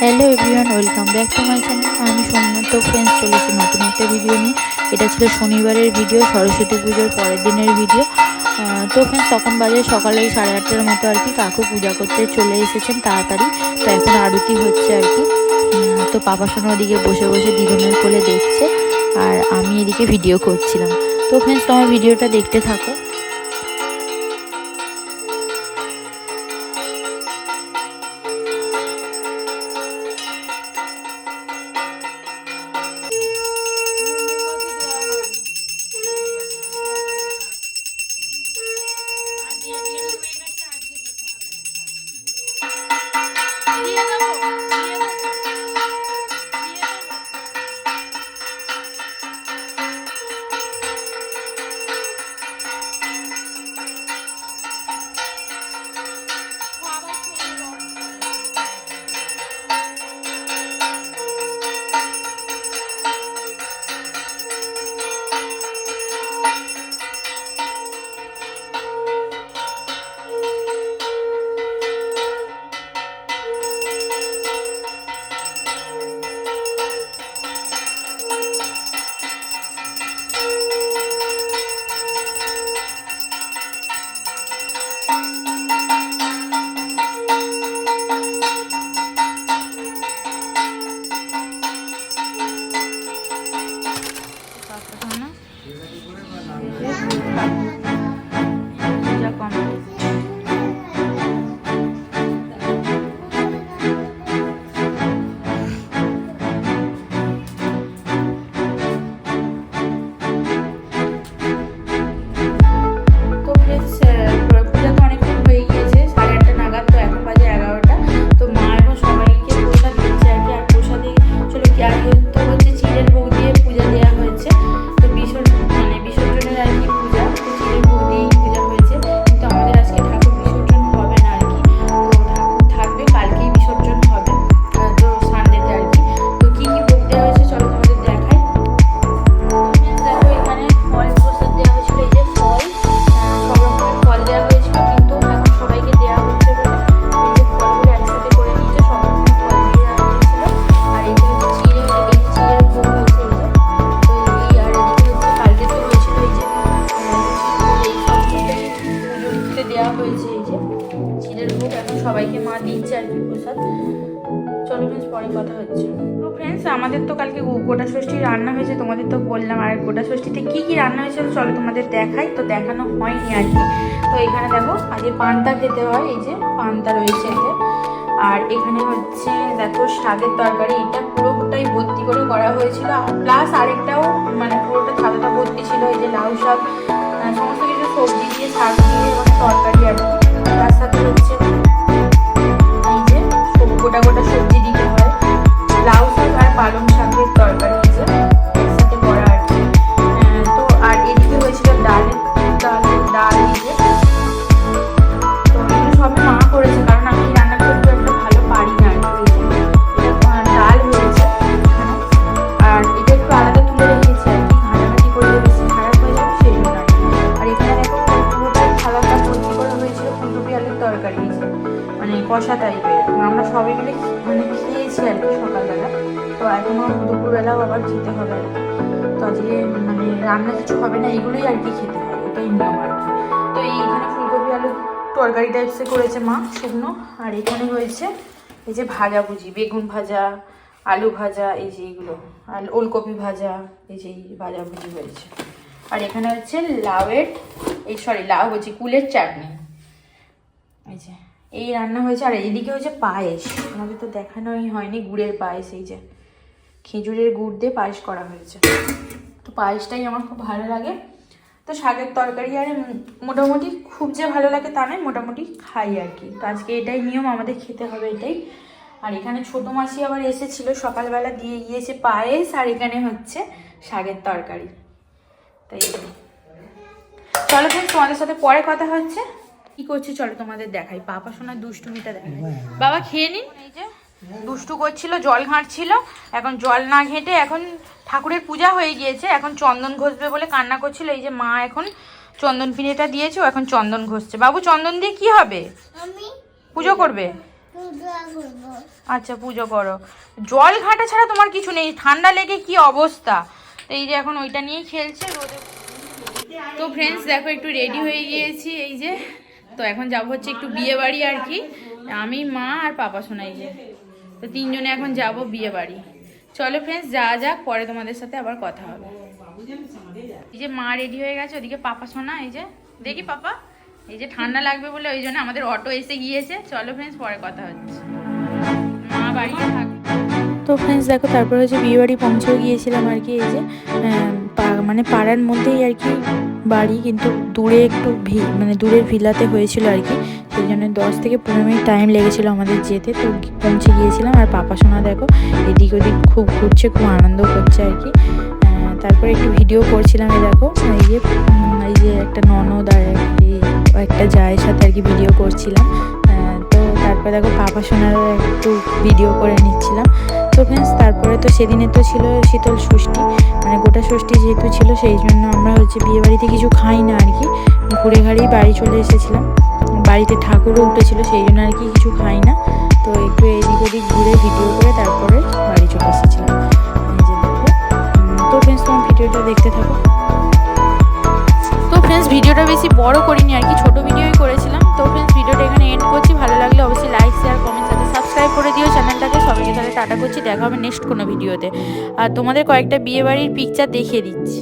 Hello everyone welcome back to my channel আমি Somnath friends চলেছি নতুন একটা ভিডিও নিয়ে। এটা ছিল শনিবারের ভিডিও সরস্বতী পুজোর পরের দিনের ভিডিও তো ফ্রেন্ডস তখন বাজে সকালে সাড়ে আটটার মতো আর কি। কাকু পূজা করতে চলে এসেছেন তাড়াতাড়ি। তো এখন আরতি হচ্ছে আর কি। তো পাপা সোনা ওদিকে বসে বসে দিদুনের কোলে দেখছে। আর আমি এদিকে ভিডিও করছিলাম। তো ফ্রেন্ডস তোমার ভিডিওটা দেখতে থাকো। তো ফ্রেন্ডস আমাদের তো কালকে গোটা ষষ্ঠী রান্না হয়েছে, তোমাদের তো বললাম। আর গোটা ষষ্ঠীতে কি কি রান্না হয়েছিল চলো তোমাদের দেখাই। তো দেখানো হয়নি আর কি। তো এখানে দেখো, আজকে পান্তা খেতে হয়, এই যে পান্তা রয়েছে আর এখানে হচ্ছে, দেখো শাকের তরকারি, এটা পুরোটাই ভর্তি করে করা হয়েছিল। প্লাস আরেকটাও মানে পুরোটা থালাটা ভর্তি ছিল, এই যে লাউ শাক সমস্ত কিছু সবজি দিয়ে শাক দিয়ে এবং তরকারি আর কি। তার সাথে হচ্ছে, এই যে গোটা গোটা সবজি দুপুরবেলাও আবার খেতে হবে। তো আজকে মানে রান্না কিছু হবে না, এগুলোই আর কি খেতে হবে এটাই নিয়ম আর কি। তো এইখানে ফুলকপি, আলু তরকারি টাইপসে করেছে মা শুকনো, আর এখানে হয়েছে এই যে ভাজা ভুজি, বেগুন ভাজা, আলু ভাজা, এই যে এইগুলো, আর ওলকপি ভাজা, এই যে ভাজা ভুজি হয়েছে। আর এখানে হচ্ছে লাউয়ের, এই সরি লাউ হচ্ছে কুলের চাটনি। এই যে, এই রান্না হয়েছে, আর এইদিকে হচ্ছে পায়েস আমাদের তো দেখানোই হয়নি, গুড়ের পায়েস, এই যে। খেজুরের গুড় দিয়ে পায়েস করা হয়েছে। তো পায়েসটাই আমার খুব ভালো লাগে। তো শাকের তরকারি আর মোটামুটি খুব যে ভালো লাগে তা নয়, মোটামুটি খাই আর কি। তো আজকে এটাই নিয়ম, আমাদের খেতে হবে এটাই। আর এখানে ছোটো মাসি আবার এসেছিল, সকালবেলা দিয়ে গিয়েছে পায়েস আর এখানে হচ্ছে শাকের তরকারি। তাই চলো ফ্রেন্ডস তোমাদের সাথে পরে কথা হচ্ছে। কি করছে চলো তোমাদের দেখাই। পাপা সোনার দুষ্টুমিটা দেখাই। বাবা, খেয়ে নিন। এই যে দুষ্টু করছিল জল ঘাঁটছিল। এখন জল না ঘেঁটে এখন ঠাকুরের পূজা হয়ে গিয়েছে। এখন চন্দন ঘষবে বলে কান্না করছিল। এই যে মা এখন চন্দন পিঁড়েটা দিয়েছে ও এখন চন্দন ঘষছে। বাবু চন্দন দিয়ে কি হবে? পুজো করবে? আচ্ছা পুজো করো। জল ঘাটা ছাড়া তোমার কিছু নেই। ঠান্ডা লেগে কি অবস্থা? তো এই যে এখন ওইটা নিয়েই খেলছে। রোদে তো ফ্রেন্ডস দেখো একটু রেডি হয়ে গিয়েছি। এই যে তো এখন যাব হচ্ছে একটু বিয়ে বাড়ি আর কি। আমি মা আর পাপা শোনাই যে। তো তিনজনে এখন যাব বিয়ে বাড়ি। চলো ফ্রেন্ডস যা যাক, পরে তোমাদের সাথে আবার কথা হবে। এই যে মা রেডি হয়ে গেছে, ওদিকে পাপা শোনা এই যে, দেখি পাপা? এই যে ঠান্ডা লাগবে বলে ওই জন্য আমাদের অটো এসে গিয়েছে। চলো ফ্রেন্ডস পরে কথা হচ্ছে। মা বাড়িতে থাকবে তো ফ্রেন্ডস দেখো, তারপর হচ্ছে বিয়ে বাড়ি পৌঁছেও গিয়েছিলাম আর কি, এই যে মানে পাড়ার মধ্যেই আর কি বাড়ি, কিন্তু দূরে একটু ভি মানে দূরের ভিলাতে হয়েছিল আর কি, সেই জন্য দশ থেকে পনেরো মিনিট টাইম লেগেছিলো আমাদের যেতে, তো পৌঁছে গিয়েছিলাম। আর পাপা সোনা, দেখো, এদিক ওদিক খুব ঘুরছে, খুব আনন্দ করছে আর কি তারপরে একটু ভিডিও করছিলাম এই দেখো, এই যে এই যে একটা ননদ আর একটা জায়ের সাথে আর কি ভিডিও করছিলাম তো তারপরে দেখো পাপা সোনারও একটু ভিডিও করে নিচ্ছিলাম তো ফ্রেন্ডস তারপরে তো সেদিনে তো ছিল শীতল ষষ্ঠী। মানে গোটা ষষ্ঠী যেহেতু ছিল, সেই জন্য আমরা হচ্ছে বিয়ে বাড়িতে কিছু খাই না আর কি। ঘুরে ঘাড়েই বাড়ি চলে এসেছিলাম। বাড়িতে ঠাকুরও উঠেছিল, সেই জন্য আর কি কিছু খাই না। তো একটু এদিক ওদিক ঘুরে ভিডিও করে তারপরে বাড়ি চলে এসেছিলাম। তো ফ্রেন্ডস তোমার ভিডিওটা দেখতে থাকো। তো ফ্রেন্ডস ভিডিওটা বেশি বড় করিনি আর কি, ছোট সাবস্ক্রাইব করে দিও চ্যানেলটাকে সবাইকে তাহলে টাটা করছি। দেখা হবে নেক্সট কোনো ভিডিওতে আর তোমাদের কয়েকটা বিয়েবাড়ির পিকচার দেখিয়ে দিচ্ছি।